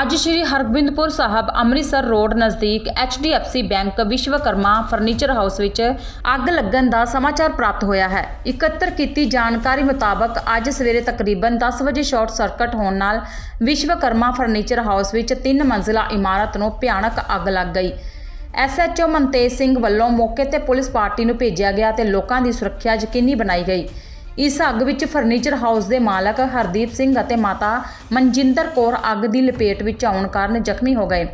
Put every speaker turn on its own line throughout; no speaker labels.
ਅੱਜ ਸ਼੍ਰੀ ਹਰਗੋਬਿੰਦਪੁਰ ਸਾਹਿਬ ਅੰਮ੍ਰਿਤਸਰ ਰੋਡ ਨਜ਼ਦੀਕ HDFC bank Vishwakarma furniture house ਵਿੱਚ ਅੱਗ ਲੱਗਣ ਦਾ ਸਮਾਚਾਰ ਪ੍ਰਾਪਤ ਹੋਇਆ ਹੈ। ਇਕੱਤਰ ਕੀਤੀ ਜਾਣਕਾਰੀ ਮੁਤਾਬਕ ਅੱਜ ਸਵੇਰੇ ਤਕਰੀਬਨ 10 ਵਜੇ ਸ਼ਾਰਟ ਸਰਕਟ ਹੋਣ ਨਾਲ ਵਿਸ਼ਵਕਰਮਾ ਫਰਨੀਚਰ ਹਾਊਸ ਵਿੱਚ ਤਿੰਨ ਮੰਜ਼ਿਲਾ ਇਮਾਰਤ ਨੂੰ ਭਿਆਨਕ ਅੱਗ ਲੱਗ ਗਈ। ਐਸਐਚਓ ਮਨਤੇਜ ਸਿੰਘ ਵੱਲੋਂ ਮੌਕੇ ਤੇ ਪੁਲਿਸ ਪਾਰਟੀ ਨੂੰ ਭੇਜਿਆ ਗਿਆ ਤੇ ਲੋਕਾਂ ਦੀ ਸੁਰੱਖਿਆ ਯਕੀਨੀ ਬਣਾਈ ਗਈ। ਇਸ ਅੱਗ ਵਿੱਚ ਫਰਨੀਚਰ ਹਾਊਸ ਦੇ ਮਾਲਕ ਹਰਦੀਪ ਸਿੰਘ ਅਤੇ ਮਾਤਾ ਮਨਜਿੰਦਰ ਕੌਰ ਅੱਗ ਦੀ ਲਪੇਟ ਵਿੱਚ ਆਉਣ ਕਾਰਨ ਜ਼ਖਮੀ ਹੋ ਗਏ,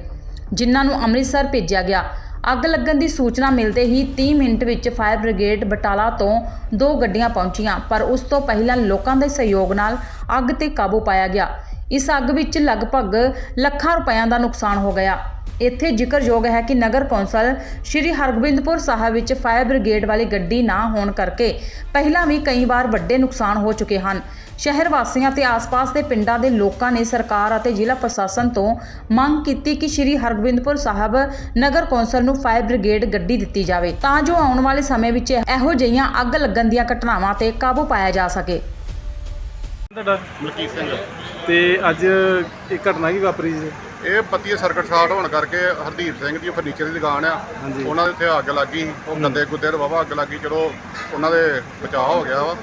ਜਿਨ੍ਹਾਂ ਨੂੰ ਅੰਮ੍ਰਿਤਸਰ ਭੇਜਿਆ ਗਿਆ। ਅੱਗ ਲੱਗਣ ਦੀ ਸੂਚਨਾ ਮਿਲਦੇ ਹੀ 30 ਮਿੰਟ ਵਿੱਚ ਫਾਇਰ ਬ੍ਰਿਗੇਡ ਬਟਾਲਾ ਤੋਂ ਦੋ ਗੱਡੀਆਂ ਪਹੁੰਚੀਆਂ, ਪਰ ਉਸ ਤੋਂ ਪਹਿਲਾਂ ਲੋਕਾਂ ਦੇ ਸਹਿਯੋਗ ਨਾਲ ਅੱਗ ਤੇ ਕਾਬੂ ਪਾਇਆ ਗਿਆ। ਇਸ ਅੱਗ ਵਿੱਚ ਲਗਭਗ ਲੱਖਾਂ ਰੁਪਇਆਂ ਦਾ ਨੁਕਸਾਨ ਹੋ ਗਿਆ। ਇੱਥੇ ਜ਼ਿਕਰਯੋਗ ਹੈ ਕਿ ਨਗਰ ਕੌਂਸਲ ਸ਼੍ਰੀ ਹਰਗੋਬਿੰਦਪੁਰ ਸਾਹਿਬ ਵਿੱਚ ਫਾਇਰ ਬ੍ਰਿਗੇਡ ਵਾਲੀ ਗੱਡੀ ਨਾ ਹੋਣ ਕਰਕੇ ਪਹਿਲਾਂ ਵੀ ਕਈ ਵਾਰ ਵੱਡੇ ਨੁਕਸਾਨ ਹੋ ਚੁੱਕੇ ਹਨ। ਸ਼ਹਿਰ ਵਾਸੀਆਂ ਤੇ ਆਸ-ਪਾਸ ਦੇ ਪਿੰਡਾਂ ਦੇ ਲੋਕਾਂ ਨੇ ਸਰਕਾਰ ਅਤੇ ਜ਼ਿਲ੍ਹਾ ਪ੍ਰਸ਼ਾਸਨ ਤੋਂ ਮੰਗ ਕੀਤੀ ਕਿ ਸ਼੍ਰੀ ਹਰਗੋਬਿੰਦਪੁਰ ਸਾਹਿਬ ਨਗਰ ਕੌਂਸਲ ਨੂੰ ਫਾਇਰ ਬ੍ਰਿਗੇਡ ਗੱਡੀ ਦਿੱਤੀ ਜਾਵੇ ਤਾਂ ਜੋ ਆਉਣ ਵਾਲੇ ਸਮੇਂ ਵਿੱਚ ਇਹੋ ਜਿਹੀਆਂ ਅੱਗ ਲੱਗਣ ਦੀਆਂ ਘਟਨਾਵਾਂ ਤੇ ਕਾਬੂ ਪਾਇਆ ਜਾ ਸਕੇ।
ਤੁਹਾਡਾ
ਮਲਕੀਤ ਸਿੰਘ।
ਤੇ ਅੱਜ ਇਹ ਘਟਨਾ ਕੀ ਵਾਪਰੀ ਜੀ?
ਇਹ ਪੱਤੀ ਸਰਕਟ ਸ਼ਾਰਟ ਹੋਣ ਕਰਕੇ ਹਰਦੀਪ ਸਿੰਘ ਦੀ ਫਰਨੀਚਰ ਦੀ ਦੁਕਾਨ ਆ।
ਹਾਂਜੀ।
ਉਹਨਾਂ ਦੇ ਇੱਥੇ ਅੱਗ ਲੱਗੀ ਉਹ ਗੰਦੇ ਗੁੱਦੇ ਦੇ ਵਾਵਾ ਅੱਗ ਲੱਗੀ ਚਲੋ ਉਹਨਾਂ ਦੇ ਬਚਾਅ ਹੋ ਗਿਆ ਵਾ।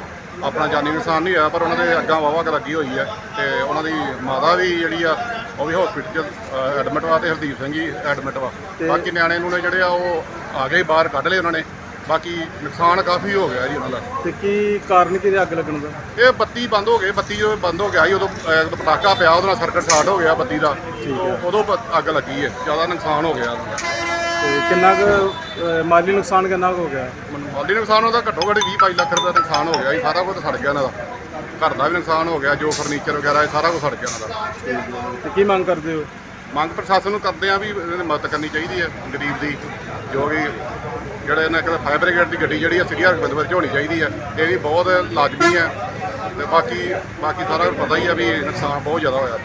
ਆਪਣਾ ਜਾਨੀ ਨੁਕਸਾਨ ਨਹੀਂ ਹੋਇਆ ਪਰ ਉਹਨਾਂ ਦੇ ਅੱਗਾਂ ਵਾਵਾ ਅੱਗ ਲੱਗੀ ਹੋਈ ਆ ਤੇ ਉਹਨਾਂ ਦੀ ਮਾਤਾ ਵੀ ਜਿਹੜੀ ਆ ਉਹ ਵੀ ਹਸਪੀਟਲ 'ਚ ਐਡਮਿਟ ਵਾ ਤੇ ਹਰਦੀਪ ਸਿੰਘ ਜੀ ਐਡਮਿਟ ਵਾ।
ਤੇ-
ਬਾਕੀ ਨਿਆਣੇ ਨੂੰ ਨੇ ਜਿਹੜੇ ਆ ਉਹ ਆ ਗਏ ਬਾਹਰ ਕੱਢ ਲਏ ਉਹਨਾਂ ਨੇ। ਬਾਕੀ ਨੁਕਸਾਨ ਕਾਫੀ ਹੋ ਗਿਆ ਜੀ ਉਹਨਾਂ ਦਾ।
ਤੇ ਕੀ ਕਾਰਨ ਕੀ ਰਿਹਾ ਅੱਗ ਲੱਗਣ ਦਾ?
ਇਹ ਬੱਤੀ ਬੰਦ ਹੋ ਗਈ ਬੱਤੀ ਜਦੋਂ ਬੰਦ ਹੋ ਗਿਆ ਸੀ ਉਦੋਂ ਅਹ, ਉਦੋਂ ਪਟਾਕਾ ਪਿਆ ਉਹਦੇ ਨਾਲ ਸਰਕਟ ਸ਼ਾਰਟ ਹੋ ਗਿਆ ਬੱਤੀ ਦਾ। ਉਹ- ਉਦੋਂ ਪ- ਅੱਗ ਲੱਗੀ ਹੈ ਜ਼ਿਆਦਾ ਨੁਕਸਾਨ ਹੋ ਗਿਆ। ਉਹਦਾ।
ਤੇ ਕਿੰਨਾ ਕੁ ਅਹ, ਮਾਲੀ ਨੁਕਸਾਨ ਕਿੰਨਾ ਕੁ ਹੋ ਗਿਆ?
ਮਾਲੀ ਨੁਕਸਾਨ ਉਹਦਾ ਘੱਟੋ ਘੱਟ 20 22 ਲੱਖ ਰੁਪਏ ਦਾ ਨੁਕਸਾਨ ਹੋ ਗਿਆ ਜੀ ਸਾਰਾ ਕੁਝ ਸੜ ਗਿਆ ਇਹਨਾਂ ਦਾ। ਘਰ ਦਾ ਵੀ ਨੁਕਸਾਨ ਹੋ ਗਿਆ ਜੋ ਫਰਨੀਚਰ ਵਗੈਰਾ ਇਹ ਸਾਰਾ ਕੁਝ ਸੜ ਗਿਆ ਇਹਨਾਂ ਦਾ।
ਤੇ ਕੀ ਮੰਗ ਕਰਦੇ ਹੋ?
ਮੰਗ ਪ੍ਰਸ਼ਾਸਨ ਨੂੰ ਕਰਦੇ ਆ ਵੀ ਇਹਨਾਂ ਦੀ ਮਦਦ ਕਰਨੀ ਚਾਹੀਦੀ ਹੈ ਗਰੀਬ ਦੀ ਜੋ ਵੀ ਜਿਹੜਾ ਇਹਨਾਂ ਕਿਤੇ ਫਾਇਰ ਬ੍ਰਿਗੇਡ ਦੀ ਗੱਡੀ ਜਿਹੜੀ ਆ ਸਿਟੀ ਹਰਗੋਬਿੰਦ ਵਿੱਚ ਹੋਣੀ ਚਾਹੀਦੀ ਹੈ ਇਹ ਵੀ ਬਹੁਤ ਲਾਜ਼ਮੀ ਹੈ ਤੇ ਬਾਕੀ ਬਾਕੀ ਸਾਰਾ ਪਤਾ ਹੀ ਆ ਵੀ ਨੁਕਸਾਨ ਬਹੁਤ ਜ਼ਿਆਦਾ ਹੋਇਆ।